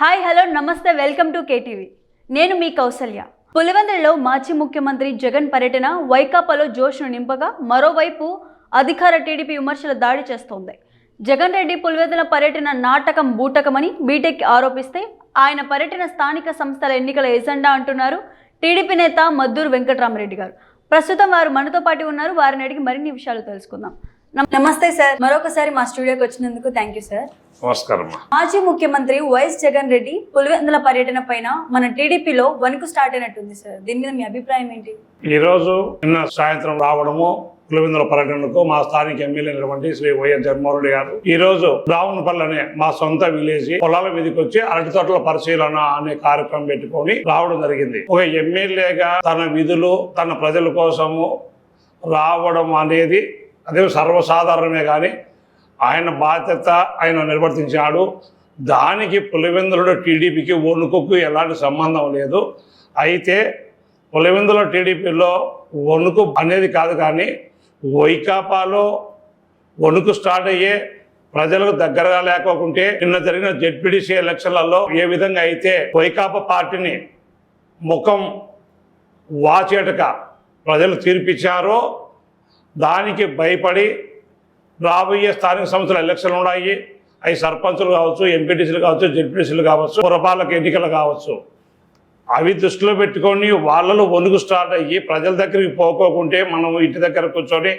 Hi hello నమస్తే welcome to KTV. నేను మీ కౌసల్య. పులివెందులలో మాజీ ముఖ్యమంత్రి జగన్ పర్యటన వైకాపాలో జోష్ను నింపగా మరోవైపు అధికార టీడీపీ విమర్శల దాడి చేస్తోంది. జగన్ రెడ్డి పులివెందుల పర్యటన నాటకం బూటకమని బీటెక్ ఆరోపిస్తే ఆయన పర్యటన స్థానిక సంస్థల ఎన్నికల ఎజెండా అంటున్నారు టీడీపీ నేత మద్దూరు వెంకటరామరెడ్డి గారు. ప్రస్తుతం వారు మనతో పాటు ఉన్నారు. వారిని అడిగి మరిన్ని విషయాలు తెలుసుకుందాం. నమస్తే సార్. మరొకసారి మా స్టూడియోకి వచ్చినందుకు థ్యాంక్ యూ సార్ నమస్కారం మాజీ ముఖ్యమంత్రి వైఎస్ జగన్ రెడ్డి పులివెందుల పర్యటన పైన మన టీడీపీలో వణుకు స్టార్ట్ అయినట్టుంది సార్ దీని మీద మీ అభిప్రాయం ఏంటి? ఈరోజు నిన్న సాయంత్రం రావడము పులివెందుల పర్యటనకు మా స్థానిక ఎమ్మెల్యే అయినటువంటి శ్రీ వైఎస్ జగన్మోహన్ రెడ్డి గారు. ఈ రోజు రావునపల్లి అనే మా సొంత విలేజ్ పొలాల మీదకి వచ్చి అరటి తోటల పరిశీలన అనే కార్యక్రమం పెట్టుకొని రావడం జరిగింది. ఒక ఎమ్మెల్యేగా తన విధులు తన ప్రజల కోసము రావడం అనేది అదే సర్వసాధారణమే కానీ ఆయన బాధ్యత ఆయన నిర్వర్తించాడు. దానికి పులివెందులలో టీడీపీకి వణుకుకు ఎలాంటి సంబంధం లేదు. అయితే పులివెందుల టీడీపీలో వణుకు అనేది కాదు కానీ వైకాపాలో వణుకు స్టార్ట్ అయ్యే ప్రజలకు దగ్గరగా లేకోకుంటే నిన్న జరిగిన జెడ్పీడీసీ ఎలక్షన్లలో ఏ విధంగా అయితే వైకాపా పార్టీని ముఖం వాచేటక ప్రజలు తీర్పిచ్చారో దానికి భయపడి రాబోయే స్థానిక సంస్థల ఎలక్షన్లు ఉన్నాయి. అవి సర్పంచులు కావచ్చు ఎంపీటీసీలు కావచ్చు జెడ్పీటీసీలు కావచ్చు పురపాలక ఎన్నికలు కావచ్చు. అవి దృష్టిలో పెట్టుకొని వాళ్ళలో వణుకు స్టార్ట్ అయ్యి ప్రజల దగ్గరికి పోకోకుంటే మనం ఇంటి దగ్గర కూర్చొని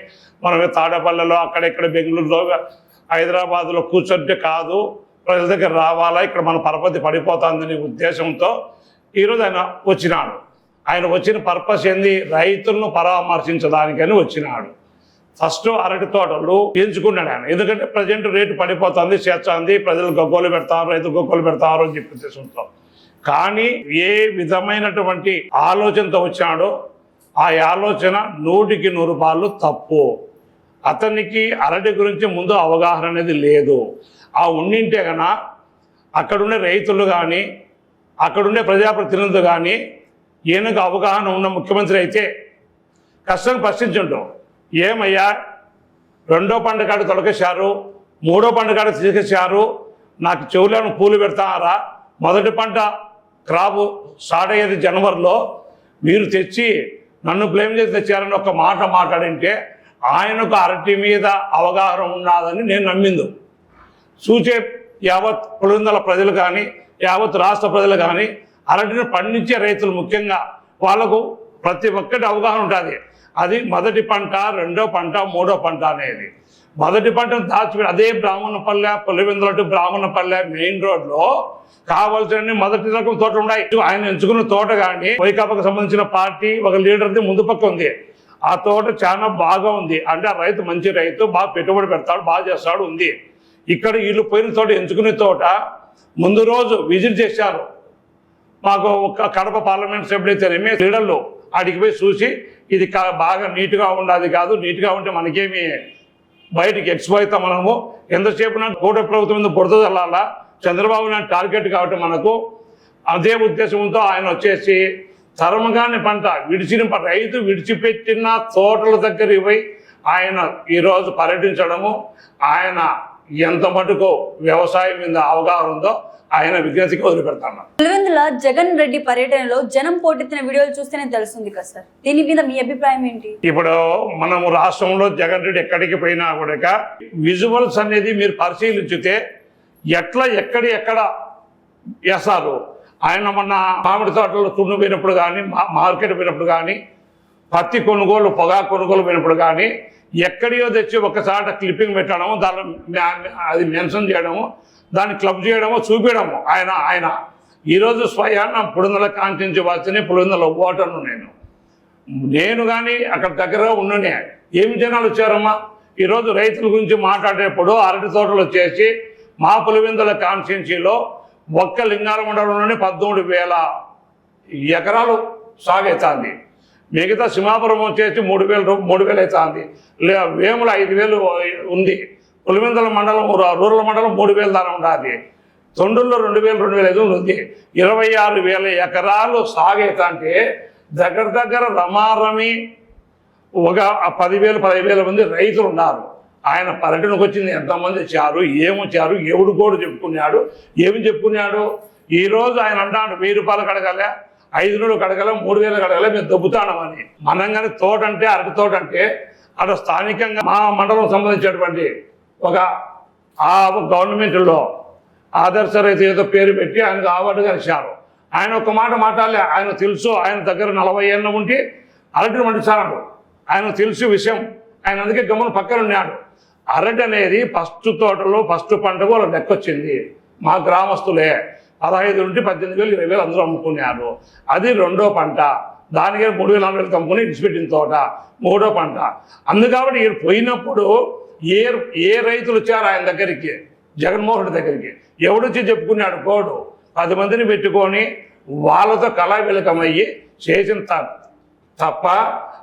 మనం తాడేపల్లెలో అక్కడెక్కడ బెంగళూరులో హైదరాబాద్లో కూర్చుంటే కాదు ప్రజల దగ్గర రావాలా ఇక్కడ మన పరపతి పడిపోతుందనే ఉద్దేశంతో ఈరోజు ఆయన వచ్చినాడు. ఆయన వచ్చిన పర్పస్ ఏంది? రైతులను పరామర్శించడానికని వచ్చినాడు. ఫస్ట్ అరటి తోటలు పెంచుకున్నాడు ఆయన. ఎందుకంటే ప్రజెంట్ రేటు పడిపోతుంది చేస్తుంది ప్రజలు గొగ్గోలు పెడతారు రైతు గొగ్గోలు పెడతారు అని చెప్పి ఉద్దేశంతో. కానీ ఏ విధమైనటువంటి ఆలోచనతో వచ్చాడో ఆ ఆలోచన నూటికి నూరు పాళ్ళు తప్పు. అతనికి అరటి గురించి ముందు అవగాహన అనేది లేదు. ఆ ఉండింటే గన అక్కడుండే రైతులు కానీ అక్కడుండే ప్రజాప్రతినిధులు కానీ ఈయనకు అవగాహన ఉన్న ముఖ్యమంత్రి అయితే కష్టం ప్రశ్నించుంటాం ఏమయ్యా? రెండో పండుగాడు తొలగేశారు మూడో పండుగాడు తీసుకొచ్చారు నాకు చెవులను పూలు పెడతారా? మొదటి పంట క్రాపు స్టార్ట్ అయ్యేది జనవరిలో మీరు తెచ్చి నన్ను బ్లేమ్ చేసి తెచ్చారని ఒక మాట మాట్లాడింటే ఆయనకు అరటి మీద అవగాహన ఉన్నదని నేను నమ్మింది. చూచే యావత్ పులిందల ప్రజలు కానీ యావత్ రాష్ట్ర ప్రజలు కానీ అరటిని పండించే రైతులు ముఖ్యంగా వాళ్ళకు ప్రతి ఒక్కటి అవగాహన ఉంటుంది అది మొదటి పంట రెండో పంట మూడో పంట అనేది. మొదటి పంటను దాచిపెట్టి అదే బ్రాహ్మణపల్లె పులివెందుల టు బ్రాహ్మణపల్లె మెయిన్ రోడ్లో కావాల్సిన మొదటి రకం తోటలు ఉన్నాయి. ఆయన ఎంచుకున్న తోట కానీ వైకాపాకు సంబంధించిన పార్టీ ఒక లీడర్ది ముందు పక్క ఉంది. ఆ తోట చాలా బాగా ఉంది. అంటే ఆ రైతు మంచి రైతు బాగా పెట్టుబడి పెడతాడు బాగా చేస్తాడు ఉంది. ఇక్కడ వీళ్ళు పోయిన తోట ఎంచుకునే తోట ముందు రోజు విజిట్ చేశారు. మాకు ఒక కడప పార్లమెంట్ సభ్యుడు అయితేనేమి లీడర్లు ఆడికి పోయి చూసి ఇది బాగా నీట్గా ఉండాలి కాదు నీట్గా ఉంటే మనకేమి బయటికి ఎక్స్పో అవుతాం మనము. ఎంతసేపు నాకు కూట ప్రభుత్వం మీద బురద చల్లాలా చంద్రబాబు నాయుడు టార్గెట్ కాబట్టి మనకు అదే ఉద్దేశంతో ఆయన వచ్చేసి తరమగాని పంట విడిచిన రైతు విడిచిపెట్టిన తోటల దగ్గరికి పోయి ఆయన ఈరోజు పర్యటించడము ఆయన ఎంత మటుకు వ్యవసాయం మీద అవగాహన ఉందో ఆయన విజ్ఞతకి వదిలిపెడతాను పులివెందుల జగన్ రెడ్డి పర్యటనలో జనం పోటెత్తిన వీడియోలు చూస్తేనే తెలుస్తుంది కదా సార్. దీని మీద మీ అభిప్రాయం ఏంటి? ఇప్పుడు మనము రాష్ట్రంలో జగన్ రెడ్డి ఎక్కడికి పోయినా కూడా విజువల్స్ అనేది మీరు పరిశీలించితే ఎట్లా ఎక్కడ ఎక్కడ వేస్తారు? ఆయన మొన్న మామిడి తోటలో తున్ను పోయినప్పుడు కానీ మార్కెట్ పోయినప్పుడు కానీ పత్తి కొనుగోలు పొగా కొనుగోలు పోయినప్పుడు కానీ ఎక్కడియో తెచ్చి ఒకసారి క్లిప్పింగ్ పెట్టడము దాని మ్యా- అది మెన్షన్ చేయడము దాన్ని క్లబ్ చేయడము చూపించడము ఆయన ఆయన. ఈరోజు స్వయాన పులిందల కాంక్షించి వచ్చిన పులిందల ఓటర్ను నేను. నేను కానీ అక్కడ దగ్గరగా ఉండునే. ఏమి జనాలు వచ్చారమ్మా? ఈరోజు రైతుల గురించి మాట్లాడేటప్పుడు అరటి తోటలు వచ్చేసి మా పులివిందల కాన్స్టిట్యున్సీలో ఒక్క లింగాల మండలంలోనే పద్దెనిమిది వేల ఎకరాలు సాగవుతుంది మిగతా సింహాపురం వచ్చేసి మూడు వేలు మూడు వేలు అవుతుంది. లే వేముల ఐదు వేలు ఉంది. పులివెందుల మండలం రూరల్ మండలం మూడు వేలు దాని ఉండాలి తొండూరులో రెండు వేలు రెండు వేల ఐదు ఉంది. ఇరవై ఆరు వేల ఎకరాలు సాగైతే దగ్గర దగ్గర రమారమి ఒక పదివేలు పదివేల మంది రైతులు ఉన్నారు. ఆయన పర్యటనకు వచ్చింది ఎంతమంది వచ్చారు ఏమొచ్చారు ఎవడు కూడా చెప్పుకున్నాడు ఏమి చెప్పుకున్నాడు? ఈరోజు ఆయన అంటాడు వెయ్యి రూపాయలు కడగలే. ఐదు రోజులు కడగలే మూడు వేలు కడగలే మేము దొబ్బుతానమని మనం కానీ తోట అంటే అరటి తోట అంటే అక్కడ స్థానికంగా మా మండలం సంబంధించినటువంటి ఒక ఆ గవర్నమెంట్లో ఆదర్శ రైతు ఏదో పేరు పెట్టి ఆయనకు అవార్డుగా ఇచ్చారు ఆయన ఒక మాట మాట్లాడలే ఆయన తెలుసు ఆయన దగ్గర నలభై ఏళ్ళ ఉండి అరటిని పండిస్తాడు ఆయన తెలుసు విషయం ఆయన అందుకే గమనం పక్కన ఉన్నాడు. అరటి అనేది ఫస్ట్ తోటలో ఫస్ట్ పంటకు వాళ్ళ లెక్కొచ్చింది మా గ్రామస్తులే. పదహైదు నుండి పద్దెనిమిది వేలు ఇరవై వేలు అందరూ అమ్ముకున్నారు. అది రెండో పంట. దానికి మూడు వేల నాలుగు వేలు అమ్ముకుని ఇడిచిపెట్టిన తోట. మూడో పంట. అందుకాబట్టి ఈయన పోయినప్పుడు ఏ ఏ రైతులు వచ్చారు ఆయన దగ్గరికి? జగన్మోహన్ రెడ్డి దగ్గరికి. ఎవడొచ్చి చెప్పుకున్నాడు? కోడు. పది మందిని పెట్టుకొని వాళ్ళతో కళావిలకమయ్యి చేసిన తప్ప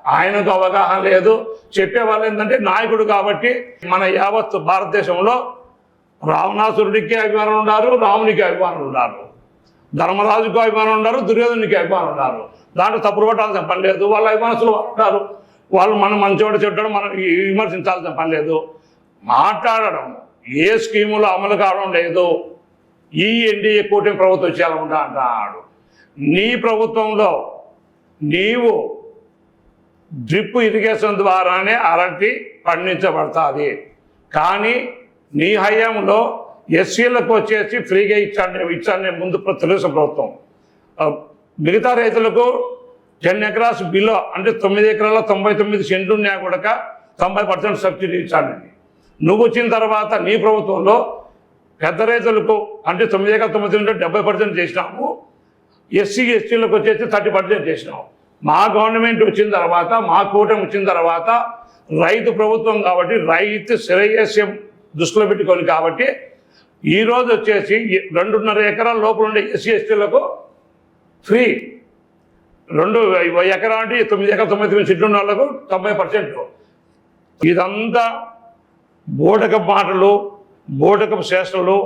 ఆయనకు అవగాహన లేదు. చెప్పేవాళ్ళు ఏంటంటే నాయకుడు కాబట్టి మన యావత్ భారతదేశంలో రావణాసురుడికి అభిమానులు ఉన్నారు రామునికి అభిమానులు ఉన్నారు. ధర్మరాజుకు అభిమానం ఉన్నారు దుర్యోధనునికి అభిమానం ఉన్నారు. దాంట్లో తప్పుడు పట్టాల్సిన పని లేదు. వాళ్ళ అభిమానులు వాళ్ళు ఉంటారు వాళ్ళు మనం మంచోడు చెడ్డడం మనం ఈ- విమర్శించాల్సిన పని లేదు. మాట్లాడడం ఏ స్కీములు అమలు కావడం లేదు. ఈ ఎన్డీఏ కూటమి ప్రభుత్వం చేయాలంటా అంటాడు. నీ ప్రభుత్వంలో నీవు డ్రిప్ ఇరిగేషన్ ద్వారానే అరటి పండించబడుతుంది. కానీ నీ హయాంలో ఎస్సీలకు వచ్చేసి ఫ్రీగా ఇచ్చాను ఇచ్చాను ముందు తెలుగుదేశం ప్రభుత్వం. మిగతా రైతులకు టెన్ ఎకరాస్ బిలో అంటే తొమ్మిది ఎకరాల తొంభై తొమ్మిది సెంట్లు ఉన్నా కూడా తొంభై పర్సెంట్ సబ్సిడీ ఇచ్చానండి నువ్వు వచ్చిన తర్వాత నీ ప్రభుత్వంలో పెద్ద రైతులకు అంటే తొమ్మిది ఎకరాల తొమ్మిది ఉంటే డెబ్బై పర్సెంట్ చేసినాము. ఎస్సీ ఎస్టీలకు వచ్చేసి థర్టీ పర్సెంట్ చేసినాము. మా గవర్నమెంట్ వచ్చిన తర్వాత మా కూటమి వచ్చిన తర్వాత రైతు ప్రభుత్వం కాబట్టి రైతు శ్రేయస్యం దృష్టిలో పెట్టుకోవాలి కాబట్టి ఈరోజు వచ్చేసి రెండున్నర ఎకరాల లోపల ఉండే ఎస్సీ ఎస్టీలకు ఫ్రీ. రెండు ఎకరా అంటే తొమ్మిది ఎకరా తొమ్మిది తొమ్మిది సీట్లు ఉన్న వాళ్ళకు తొంభై పర్సెంట్. ఇదంతా బోటకపు మాటలు బోటకపు శ్రేష్టలు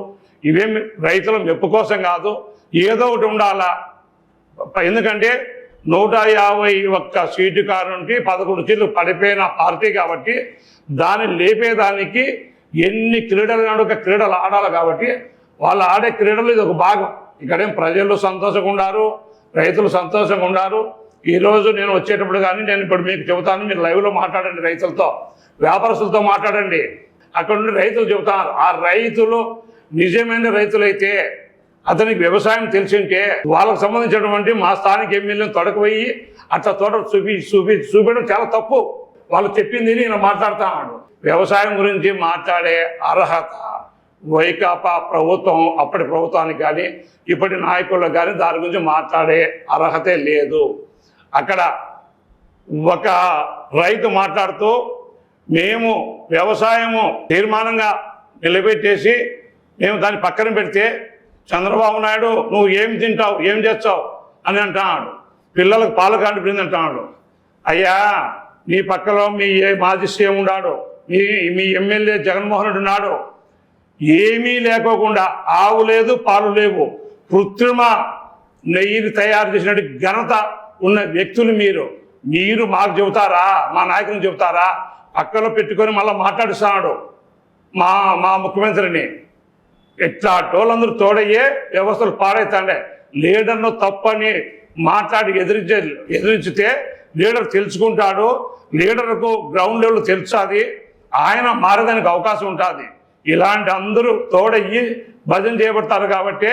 ఇవేమి రైతుల మెప్పు కోసం కాదు ఏదో ఒకటి ఉండాలా. ఎందుకంటే నూట యాభై ఒక్క సీటు నుండి పదకొండు సీట్లు పడిపోయిన పార్టీ కాబట్టి దాన్ని లేపేదానికి ఎన్ని క్రీడలు నడుక క్రీడలు ఆడాలి కాబట్టి వాళ్ళు ఆడే క్రీడలు ఇది ఒక భాగం ఇక్కడేం ప్రజలు సంతోషంగా ఉన్నారు రైతులు సంతోషంగా ఉన్నారు ఈరోజు నేను వచ్చేటప్పుడు కానీ నేను ఇప్పుడు మీకు చెబుతాను మీరు లైవ్లో మాట్లాడండి రైతులతో వ్యాపారస్తులతో మాట్లాడండి అక్కడ నుండి రైతులు చెబుతారు ఆ రైతులు నిజమైన రైతులైతే అతనికి వ్యవసాయం తెలిసింటే వాళ్ళకు సంబంధించినటువంటి మా స్థానిక ఎమ్మెల్యేని తొడకపోయి అట్లా తోట చూపి చూపి చూపించడం చాలా తప్పు వాళ్ళు చెప్పింది నేను మాట్లాడుతున్నాడు వ్యవసాయం గురించి మాట్లాడే అర్హత వైకాపా ప్రభుత్వం అప్పటి ప్రభుత్వానికి కానీ ఇప్పటి నాయకులకు కానీ దాని గురించి మాట్లాడే అర్హతే లేదు. అక్కడ ఒక రైతు మాట్లాడుతూ మేము వ్యవసాయము తీర్మానంగా నిలబెట్టేసి మేము దాన్ని పక్కన పెడితే చంద్రబాబు నాయుడు నువ్వు ఏం తింటావు ఏం చేస్తావు? అని అంటున్నాడు పిల్లలకు పాలు కాండిపోయింది అంటున్నాడు అయ్యా మీ పక్కలో మీ ఏ మాజీ సీఎం ఉన్నాడో మీ మీ ఎమ్మెల్యే జగన్మోహన్ రెడ్డి ఏమీ లేకోకుండా ఆవు లేదు పాలు లేవు. కృత్రిమ నెయ్యిని తయారు చేసినట్టు ఘనత ఉన్న వ్యక్తులు మీరు. మీరు మాకు చెబుతారా? మా నాయకుని చెబుతారా? పక్కలో పెట్టుకొని మళ్ళీ మాట్లాడుస్తున్నాడు మా మా ముఖ్యమంత్రిని. ఎట్లా టోళ్ళందరూ తోడయ్యే వ్యవస్థలు పాడైతాండే. లీడర్ను తప్పని మాట్లాడి ఎదిరించే ఎదిరించితే లీడర్ తెలుసుకుంటాడు లీడర్కు గ్రౌండ్ లెవెల్ తెలుసాది ఆయన మారేదానికి అవకాశం ఉంటుంది. ఇలాంటి అందరూ తోడయ్యి భజన చేయబడతారు కాబట్టి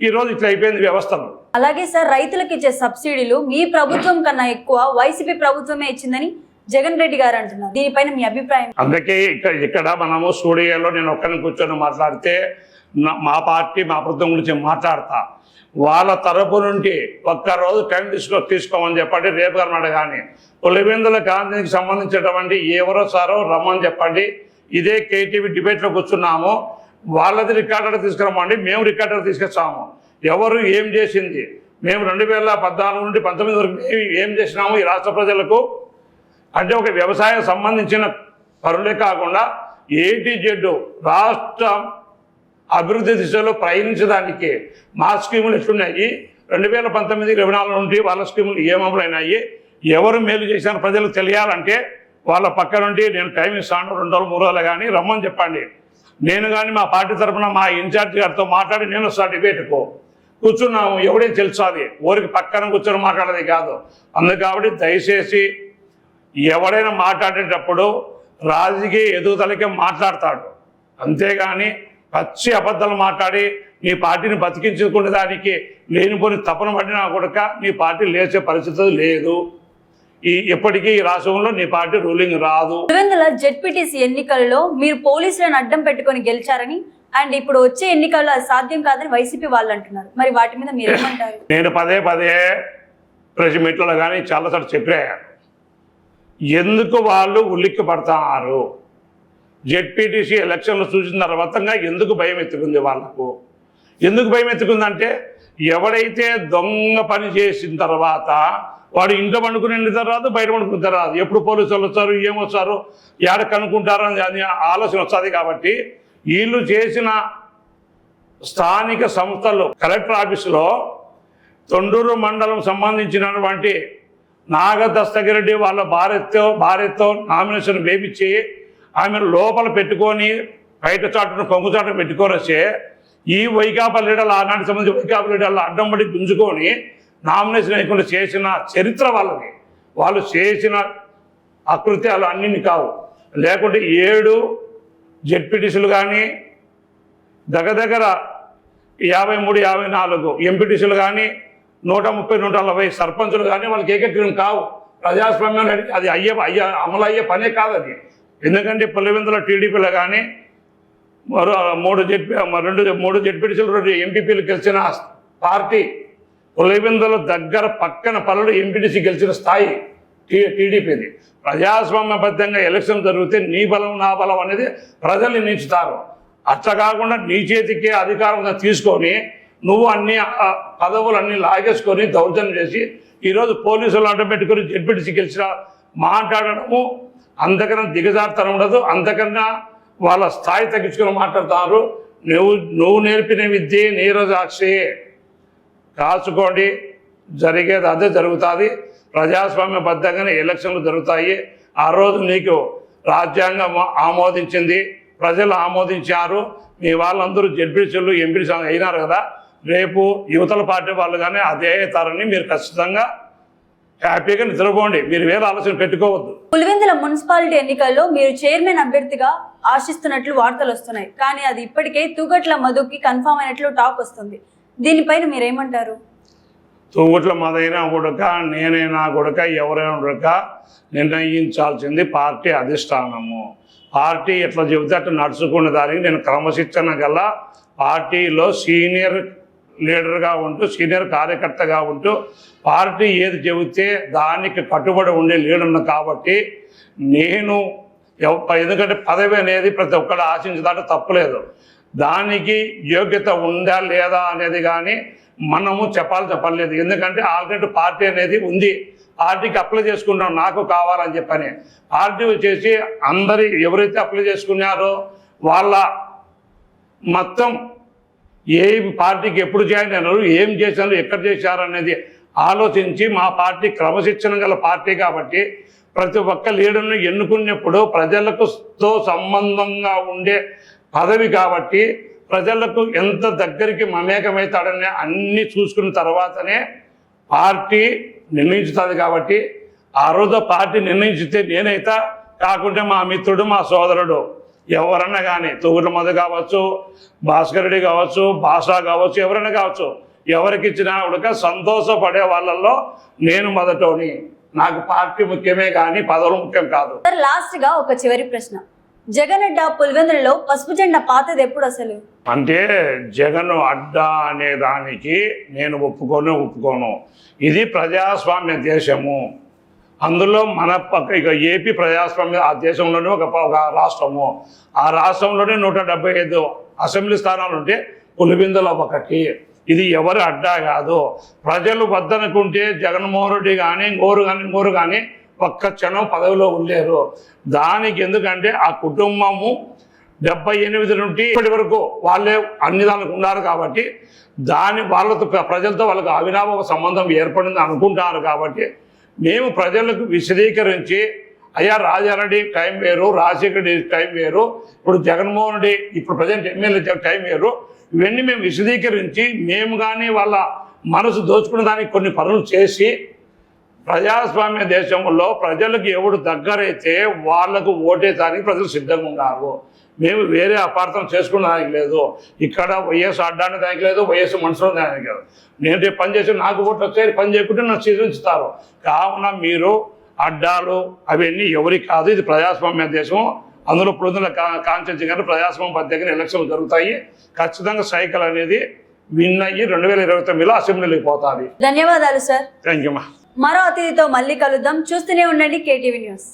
ఈరోజు ఇట్లా అయిపోయింది వ్యవస్థలు అలాగే సార్ రైతులకు ఇచ్చే సబ్సిడీలు మీ ప్రభుత్వం కన్నా ఎక్కువ వైసీపీ ప్రభుత్వమే ఇచ్చిందని జగన్ రెడ్డి గారు అంటున్నారు. దీనిపైన మీ అభిప్రాయం? అందుకే ఇక్కడ ఇక్కడ మనము స్టూడియోలో నేను ఒక్కరిని కూర్చొని మాట్లాడితే మా పార్టీ మా ప్రభుత్వం గురించి మాట్లాడతా. వాళ్ళ తరపు నుండి ఒక్కరోజు టైం తీసుకో తీసుకోమని చెప్పండి రేపు కర్నాటక కానీ పులివెందుల గాంధీకి సంబంధించినటువంటి ఎవరో సారో రమ్మని చెప్పండి. ఇదే కేటీవీ డిబేట్లో కూర్చున్నాము. వాళ్ళది రికార్డర్ తీసుకురమ్మండి మేము రికార్డర్ తీసుకొచ్చాము ఎవరు ఏం చేసింది? మేము రెండు వేల పద్నాలుగు నుండి పంతొమ్మిది వరకు ఏం- ఏం చేసినాము ఈ రాష్ట్ర ప్రజలకు? అంటే ఒక వ్యవసాయం సంబంధించిన పనులే కాకుండా ఏటీ జెడ్ రాష్ట్రం అభివృద్ధి దిశలో ప్రయాణించడానికి మా స్కీములు ఎట్లున్నాయి? రెండు వేల పంతొమ్మిది ఇరవై నాలుగు నుండి వాళ్ళ స్కీములు ఏ అమలైనాయి ఎవరు మేలు చేశారు ప్రజలు తెలియాలంటే వాళ్ళ పక్క నుండి నేను టైం ఇస్తాను రెండు రోజులు మూడు రోజులు కానీ రమ్మని చెప్పండి. నేను కానీ మా పార్టీ తరఫున మా ఇన్ఛార్జ్ గారితో మాట్లాడి నేను వస్తాను డిబేట్కు కూర్చున్నాము. ఎవడేం తెలుసు అది? ఊరికి పక్కన కూర్చొని మాట్లాడేది కాదు. అందుకు కాబట్టి దయచేసి ఎవడైనా మాట్లాడేటప్పుడు రాజకీయ ఎదుగుదలకే మాట్లాడతాడు. అంతేగాని పచ్చి అబద్ధాలు మాట్లాడి నీ పార్టీని బతికించుకునే దానికి లేనిపోని తపన పడినా కూడా నీ పార్టీ లేచే పరిస్థితి లేదు. ఈ ఎప్పటికీ ఈ రాష్ట్రంలో నీ పార్టీ రూలింగ్ రాదు. పులివెందుల జెడ్పీటీసీ ఎన్నికల్లో మీరు పోలీసులను అడ్డం పెట్టుకొని గెలిచారని అండ్ ఇప్పుడు వచ్చే ఎన్నికల్లో అది సాధ్యం కాదని వైసీపీ వాళ్ళు అంటున్నారు. మరి వాటి మీద మీరు ఏమంటారు? నేను పదే పదే ప్రెస్ మీట్లలో కానీ చాలాసార్లు చెప్పాను ఎందుకు వాళ్ళు ఉలిక్కి పడతారు జెడ్పీటీసీ ఎలక్షన్లు చూసిన తర్వాత ఎందుకు భయం ఎత్తుకుంది వాళ్ళకు? ఎందుకు భయం ఎత్తుకుందంటే ఎవడైతే దొంగ పని చేసిన తర్వాత వాడు ఇంట్లో పండుకునే తర్వాత బయట పండుకున్న తర్వాత ఎప్పుడు పోలీసులు వస్తారు ఏమొస్తారు ఏడ కనుక్కుంటారు అని అని ఆలోచన వస్తుంది కాబట్టి వీళ్ళు చేసిన స్థానిక సంస్థలు కలెక్టర్ ఆఫీసులో తొండూరు మండలం సంబంధించినటువంటి నాగ దస్తగిరెడ్డి వాళ్ళ భార్యతో భార్యతో నామినేషన్ వేపించి ఆమె లోపల పెట్టుకొని బయట చాటును కొంగు చాటును పెట్టుకొని ఈ వైకాపా లీడర్లు ఆనాటి సంబంధించి వైకాపా లీడర్లు అడ్డం పడి గుంజుకొని నామినేషన్ వేయకుండా చేసిన చరిత్ర వాళ్ళకి వాళ్ళు చేసిన అకృత్యాలు అన్నీ కావు. లేకుంటే ఏడు జెడ్పీటీసీలు కానీ దగ్గర దగ్గర యాభై మూడు యాభై నాలుగు ఎంపీటీసీలు కానీ నూట ముప్పై నూట నలభై సర్పంచులు కానీ వాళ్ళకి ఏకగ్రీవం కావు. ప్రజాస్వామ్యం అది అయ్యే అయ్యే అమలు అయ్యే పనే కాదు అది ఎందుకంటే పులివెందుల టీడీపీలో కానీ మరో మూడు జెడ్పీ రెండు మూడు జెడ్పీటీసీలు రెండు ఎంపీపీలు గెలిచిన పార్టీ పులివెందుల దగ్గర పక్కన పల్లెలు ఎంపీటీసీ గెలిచిన స్థాయి టీ టీడీపీది. ప్రజాస్వామ్యబద్ధంగా ఎలక్షన్ జరిగితే నీ బలం నా బలం అనేది ప్రజలు నిర్ణయించుతారు అట్లా కాకుండా నీ చేతికే అధికారం తీసుకొని నువ్వు అన్ని పదవులు అన్ని లాగేసుకొని దౌర్జన్యం చేసి ఈరోజు పోలీసులు అడ్డం పెట్టుకుని జడ్పీటీసీ గెలిచిన మాట్లాడడము అంతకన్నా దిగజారుతనం ఉండదు అంతకన్నా వాళ్ళ స్థాయి తగ్గించుకొని మాట్లాడుతున్నారు నువ్వు నువ్వు నేర్పిన విద్య నీరజాక్షి. కాచుకోండి జరిగేది అదే జరుగుతుంది. ప్రజాస్వామ్యబద్ధంగానే ఎలక్షన్లు జరుగుతాయి. ఆ రోజు నీకు రాజ్యాంగం ఆమోదించింది ప్రజలు ఆమోదించారు. మీ వాళ్ళందరూ జడ్పీసీలు ఎంపీసీ అయినారు కదా. రేపు యువతల పార్టీ వాళ్ళు కానీ అదే అవుతారని మీరు ఖచ్చితంగా హ్యాపీగా నిద్రపోండి. మీరు వేరే ఆలోచన పెట్టుకోవద్దు. పులివెందుల మున్సిపాలిటీ ఎన్నికల్లో మీరు చైర్మన్ అభ్యర్థిగా ఆశిస్తున్నట్లు వార్తలు వస్తున్నాయి. కానీ అది ఇప్పటికే తూగట్ల మధుకి కన్ఫామ్ అయినట్లు టాక్ వస్తుంది. దీనిపైన మీరేమంటారు? తూగుట్ల మదైనా కొడుక నేనైనా కొడుక ఎవరైనా కొడుక నిర్ణయించాల్సింది పార్టీ అధిష్టానము. పార్టీ ఎట్లా చెబితే అట్లా నడుచుకునే దానికి నేను క్రమశిక్షణ గల పార్టీలో సీనియర్ లీడర్గా ఉంటూ సీనియర్ కార్యకర్తగా ఉంటూ పార్టీ ఏది చెబితే దానికి కట్టుబడి ఉండే లీడర్ను కాబట్టి నేను ఎందుకంటే పదవి అనేది ప్రతి ఒక్కరు ఆశించదాంటే తప్పులేదు దానికి యోగ్యత ఉందా లేదా అనేది కానీ మనము చెప్పాలి చెప్పలేదు. ఎందుకంటే ఆల్రెడీ పార్టీ అనేది ఉంది. పార్టీకి అప్లై చేసుకుంటాం నాకు కావాలని చెప్పని. పార్టీ వచ్చేసి అందరి ఎవరైతే అప్లై చేసుకున్నారో వాళ్ళ మొత్తం ఏ పార్టీకి ఎప్పుడు జాయిన్ అయినారు ఏం చేశారు ఎక్కడ చేశారు అనేది ఆలోచించి మా పార్టీ క్రమశిక్షణ గల పార్టీ కాబట్టి ప్రతి ఒక్క లీడర్ను ఎన్నుకున్నప్పుడు ప్రజలకుతో సంబంధంగా ఉండే పదవి కాబట్టి ప్రజలకు ఎంత దగ్గరికి మమేకమవుతాడని అన్నీ చూసుకున్న తర్వాతనే పార్టీ నిర్ణయించుతుంది కాబట్టి ఆ రోజు పార్టీ నిర్ణయించితే నేనైతే కాకుంటే మా మిత్రుడు మా సోదరుడు ఎవరన్నా కానీ తూగుల మధు కావచ్చు భాస్కర్ రెడ్డి కావచ్చు భాషా కావచ్చు ఎవరైనా కావచ్చు ఎవరికి ఇచ్చినా కూడా సంతోషపడే వాళ్ళల్లో నేను మొదటోని. నాకు పార్టీ ముఖ్యమే కానీ పదవులు ముఖ్యం కాదు. లాస్ట్గా ఒక చివరి ప్రశ్న. జగన్ అడ్డా పులివెందులలో పసుపు జెండా పాతది ఎప్పుడు అసలు? అంటే జగన్ అడ్డా అనే దానికి నేను ఒప్పుకోను ఒప్పుకోను. ఇది ప్రజాస్వామ్య దేశము. అందులో మన పక్క ఇక ఏపీ ప్రజాస్వామ్య ఆ దేశంలోనే ఒక ఒక రాష్ట్రము. ఆ రాష్ట్రంలోనే నూట డెబ్బై ఐదు అసెంబ్లీ స్థానాలు ఉంటే పులిబిందల ఒకటి. ఇది ఎవరి అడ్డా కాదు. ప్రజలు వద్దనుకుంటే జగన్మోహన్ రెడ్డి కానీ ఇంకోరు కానీ ఇంకోరు కానీ ఒక్క క్షణం పదవిలో ఉండలేరు. దానికి ఎందుకంటే ఆ కుటుంబము డెబ్బై ఎనిమిది నుండి ఇప్పటి వరకు వాళ్ళే అన్ని దానికి ఉన్నారు కాబట్టి దాని వాళ్ళతో ప్ర- ప్రజలతో వాళ్ళకి అవినాభావ సంబంధం ఏర్పడింది అనుకుంటారు కాబట్టి మేము ప్రజలకు విశదీకరించి అయ్యా రాజారెడ్డి టైం వేరు రాజశేఖర రెడ్డి టైం వేరు ఇప్పుడు జగన్మోహన్ రెడ్డి ఇప్పుడు ప్రజెంట్ ఎమ్మెల్యే టైం వేరు ఇవన్నీ మేము విశదీకరించి మేము కానీ వాళ్ళ మనసు దోచుకునే దానికి కొన్ని పనులు చేసి ప్రజాస్వామ్య దేశంలో ప్రజలకు ఎవడు దగ్గరైతే వాళ్ళకు ఓటేదానికి ప్రజలు సిద్ధంగా ఉన్నారు. మేము వేరే అపార్థం చేసుకునేదానికి లేదు. ఇక్కడ వైఎస్ అడ్డానికి దానికి లేదు వైఎస్ మనుషులు దానికి లేదు. నేను రేపు పని చేసి నాకు ఓట్లు వస్తే పని చేయకుంటే నన్ను సీదించుతారు కావున మీరు అడ్డాలు అవన్నీ ఎవరికి కాదు ఇది ప్రజాస్వామ్య దేశం అందులో పొద్దున కాన్స్టిట్యూన్సీ గారు ప్రజాస్వామ్య పద్ధతిగా ఎలక్షన్లు జరుగుతాయి. ఖచ్చితంగా సైకిల్ అనేది విన్ అయ్యి రెండు వేల ఇరవై తొమ్మిదిలో అసెంబ్లీకి పోతుంది. ధన్యవాదాలు సార్. థ్యాంక్ యూ మా మరో అతిథితో మళ్ళీ కలుద్దాం. చూస్తూనే ఉండండి కేటీవీ న్యూస్.